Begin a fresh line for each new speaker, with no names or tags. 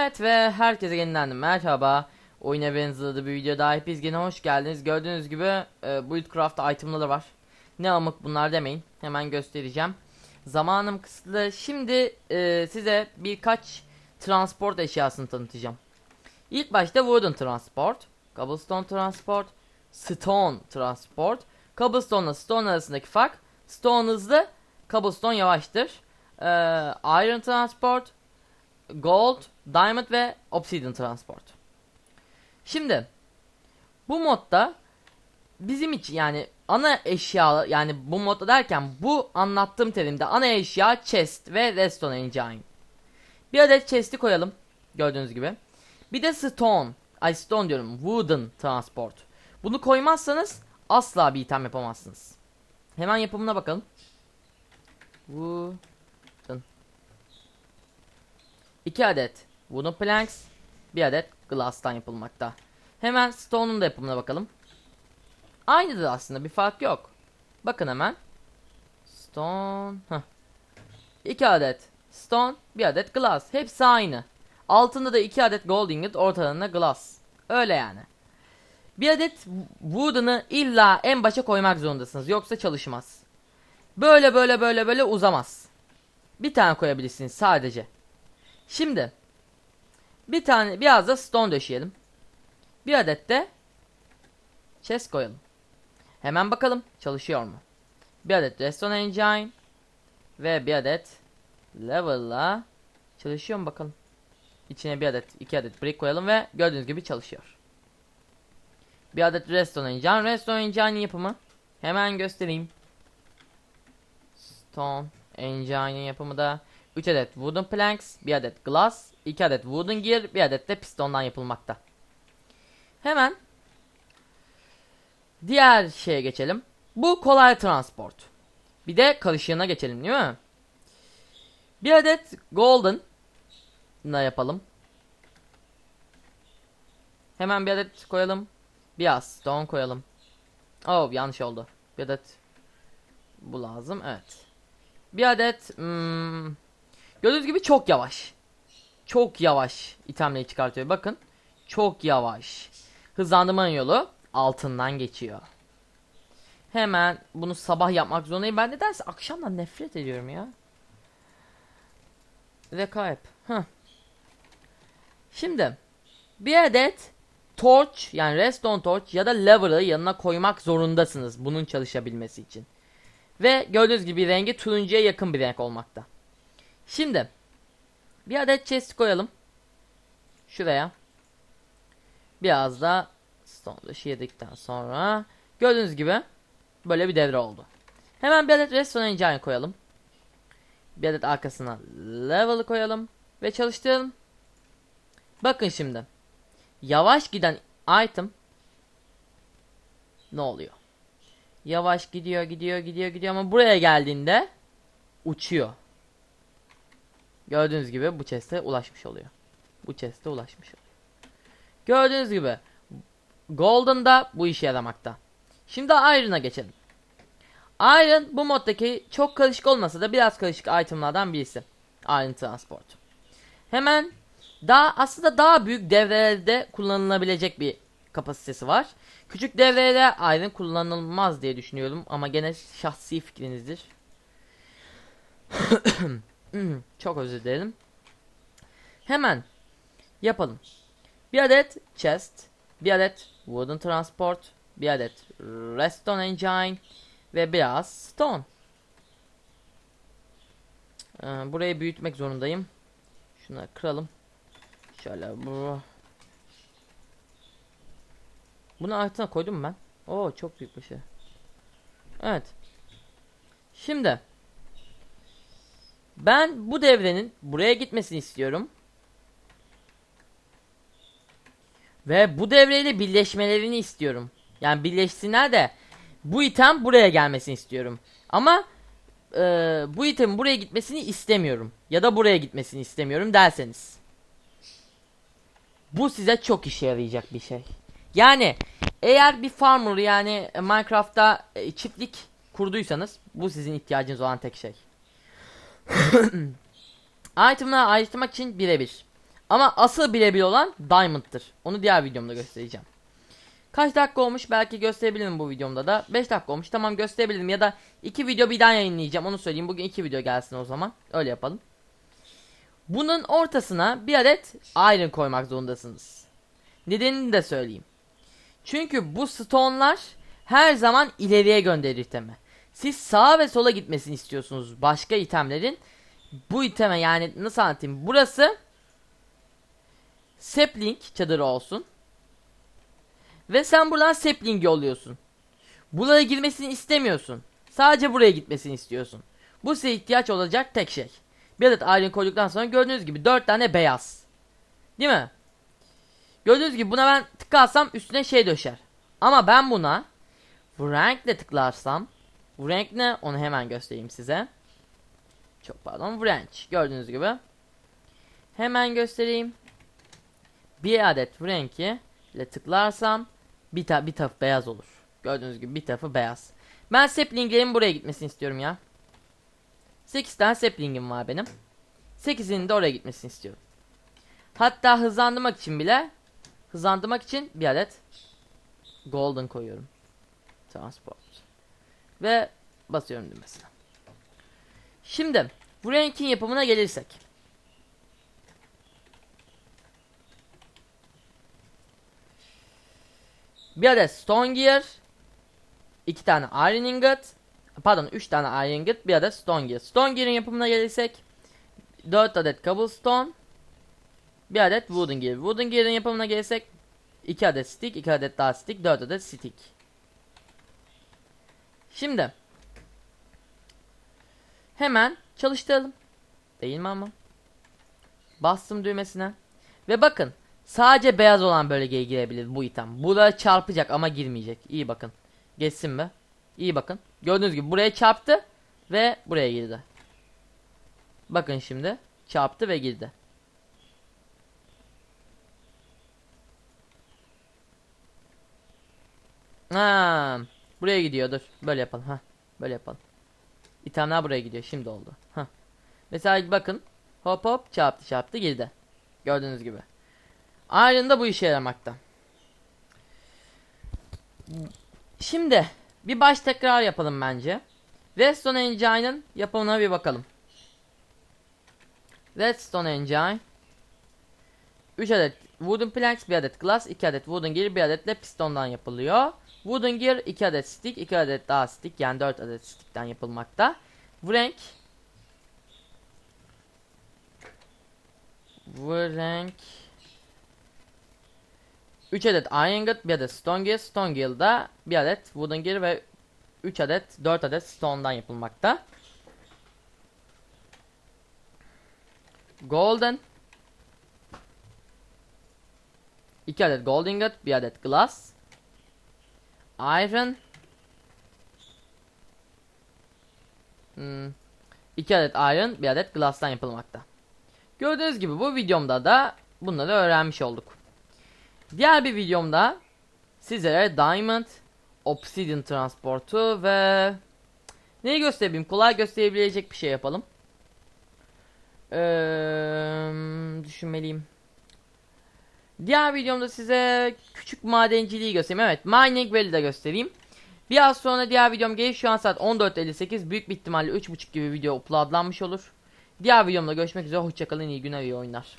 Evet ve herkese yeniden merhaba. Oyuna benzer bir video daha hepiniz gene hoş geldiniz. Gördüğünüz gibi e, Buildcraft itemları var. Ne amık bunlar demeyin. Hemen göstereceğim. Zamanım kısıtlı. Şimdi e, size birkaç transport eşyasını tanıtacağım. İlk başta Wooden Transport, Cobblestone Transport, Stone Transport. Cobblestone ile Stone arasındaki fark Stone hızlı, Cobblestone yavaştır. E, Iron Transport, Gold, Diamond ve Obsidian Transport. Şimdi bu modda bizim için yani ana eşya yani bu modda derken bu anlattığım terimde ana eşya chest ve redstone engine. Bir adet chest'i koyalım gördüğünüz gibi. Bir de stone, ay stone diyorum wooden transport. Bunu koymazsanız asla bir item yapamazsınız. Hemen yapımına bakalım. Wooden 2 adet wooden planks, 1 adet glass'tan yapılmakta. Hemen stone'un da yapımına bakalım. Aynıdır aslında bir fark yok. Bakın hemen. Stone. Heh. 2 adet stone, 1 adet glass. Hepsi aynı. Altında da 2 adet gold ingot, ortalarında glass. Öyle yani. Bir adet wooden'ı illa en başa koymak zorundasınız. Yoksa çalışmaz. Böyle böyle böyle böyle uzamaz. Bir tane koyabilirsiniz sadece. Şimdi bir tane biraz da stone döşeyelim. Bir adet de chest koyalım. Hemen bakalım çalışıyor mu? Bir adet redstone engine ve bir adet level'la çalışıyor mu bakalım. İçine bir adet iki adet brick koyalım ve gördüğünüz gibi çalışıyor. Bir adet redstone engine. Redstone engine'in yapımı hemen göstereyim. Stone engine'in yapımı da 3 adet wooden planks, 1 adet glass, 2 adet wooden gear, 1 adet de pistondan yapılmakta. Hemen diğer şeye geçelim. Bu kolay transport. Bir de karışığına geçelim değil mi? Bir adet golden ne yapalım? Hemen bir adet koyalım. Biraz stone koyalım. Oh yanlış oldu. Bir adet bu lazım. Evet. Bir adet hmm, Gördüğünüz gibi çok yavaş. Çok yavaş itemleri çıkartıyor. Bakın. Çok yavaş. Hızlandırmanın yolu altından geçiyor. Hemen bunu sabah yapmak zorundayım. Ben nedense akşamdan nefret ediyorum ya. Rekayep. Heh. Şimdi bir adet torch yani redstone torch ya da lever'ı yanına koymak zorundasınız bunun çalışabilmesi için. Ve gördüğünüz gibi rengi turuncuya yakın bir renk olmakta. Şimdi bir adet chest koyalım. Şuraya. Biraz da stone dışı yedikten sonra gördüğünüz gibi böyle bir devre oldu. Hemen bir adet redstone engine koyalım. Bir adet arkasına level koyalım ve çalıştıralım. Bakın şimdi. Yavaş giden item ne oluyor? Yavaş gidiyor, gidiyor, gidiyor, gidiyor ama buraya geldiğinde uçuyor. Gördüğünüz gibi bu chest'e ulaşmış oluyor. Bu chest'e ulaşmış oluyor. Gördüğünüz gibi Golden da bu işe yaramakta. Şimdi Iron'a geçelim. Iron bu moddaki çok karışık olmasa da biraz karışık itemlardan birisi. Iron Transport. Hemen daha aslında daha büyük devrelerde kullanılabilecek bir kapasitesi var. Küçük devrelerde Iron kullanılmaz diye düşünüyorum ama gene şahsi fikrinizdir. Çok özür dilerim. Hemen yapalım. Bir adet chest, bir adet wooden transport, bir adet redstone engine ve biraz stone. Ee, burayı büyütmek zorundayım. Şunu kıralım. Şöyle bu. Bunu altına koydum ben. Oo çok büyük bir şey. Evet. Şimdi ben bu devrenin buraya gitmesini istiyorum. Ve bu devreyle birleşmelerini istiyorum. Yani birleşsinler de bu item buraya gelmesini istiyorum. Ama e, bu item buraya gitmesini istemiyorum. Ya da buraya gitmesini istemiyorum derseniz. Bu size çok işe yarayacak bir şey. Yani eğer bir farmer yani Minecraft'ta e, çiftlik kurduysanız bu sizin ihtiyacınız olan tek şey. Item'ları ayrıştırmak için birebir. Ama asıl birebir olan Diamond'tır. Onu diğer videomda göstereceğim. Kaç dakika olmuş belki gösterebilirim bu videomda da. 5 dakika olmuş tamam gösterebilirim ya da 2 video birden yayınlayacağım onu söyleyeyim. Bugün 2 video gelsin o zaman. Öyle yapalım. Bunun ortasına bir adet iron koymak zorundasınız. Nedenini de söyleyeyim. Çünkü bu stone'lar her zaman ileriye gönderir itemi. Siz sağa ve sola gitmesini istiyorsunuz başka itemlerin. Bu iteme yani nasıl anlatayım? Burası sapling çadırı olsun. Ve sen buradan sapling yolluyorsun. Buraya girmesini istemiyorsun. Sadece buraya gitmesini istiyorsun. Bu size ihtiyaç olacak tek şey. Bir adet iron koyduktan sonra gördüğünüz gibi 4 tane beyaz. Değil mi? Gördüğünüz gibi buna ben tıklarsam üstüne şey döşer. Ama ben buna bu renkle tıklarsam bu renk ne? Onu hemen göstereyim size. Çok pardon. Bu renk. Gördüğünüz gibi. Hemen göstereyim. Bir adet bu renki ile tıklarsam bir, ta bir tarafı beyaz olur. Gördüğünüz gibi bir tarafı beyaz. Ben saplinglerin buraya gitmesini istiyorum ya. 8 tane saplingim var benim. 8'inin de oraya gitmesini istiyorum. Hatta hızlandırmak için bile hızlandırmak için bir adet golden koyuyorum. Transport. Ve basıyorum düğmesine. Şimdi bu renkin yapımına gelirsek. Bir adet stone gear, iki tane iron ingot, pardon 3 tane iron ingot, bir adet stone gear. Stone gear'in yapımına gelirsek 4 adet cobblestone, bir adet wooden gear. Wooden gear'in yapımına gelirsek 2 adet stick, 2 adet daha stick, 4 adet stick. Şimdi hemen çalıştıralım. Değil mi ama? Bastım düğmesine. Ve bakın sadece beyaz olan bölgeye girebilir bu item. Buraya çarpacak ama girmeyecek. İyi bakın. Geçsin mi? İyi bakın. Gördüğünüz gibi buraya çarptı ve buraya girdi. Bakın şimdi çarptı ve girdi. Ha, buraya gidiyor dur. Böyle yapalım ha. Böyle yapalım. İtemler buraya gidiyor. Şimdi oldu. Ha. Mesela bakın. Hop hop çarptı çarptı girdi. Gördüğünüz gibi. Iron da bu işe yaramakta. Şimdi bir baş tekrar yapalım bence. Redstone Engine'ın yapımına bir bakalım. Redstone Engine 3 adet wooden planks, 1 adet glass, 2 adet wooden gear, 1 adet de pistondan yapılıyor. Wooden gear 2 adet stick, 2 adet daha stick yani 4 adet stickten yapılmakta. Bu renk 3 adet iron ingot, 1 adet stone gear, stone gear'da 1 adet wooden gear ve 3 adet 4 adet stone'dan yapılmakta. Golden 2 adet gold ingot, 1 adet glass. Iron. Hmm. 2 adet iron, 1 adet glass'tan yapılmakta. Gördüğünüz gibi bu videomda da bunları öğrenmiş olduk. Diğer bir videomda sizlere diamond, obsidian transportu ve neyi göstereyim? Kolay gösterebilecek bir şey yapalım. Ee, düşünmeliyim. Diğer videomda size küçük madenciliği göstereyim. Evet Mining Valley de göstereyim. Biraz sonra diğer videom gelir. Şu an saat 14.58. Büyük bir ihtimalle 3.5 gibi video uploadlanmış olur. Diğer videomda görüşmek üzere. Hoşçakalın. iyi günler iyi oyunlar.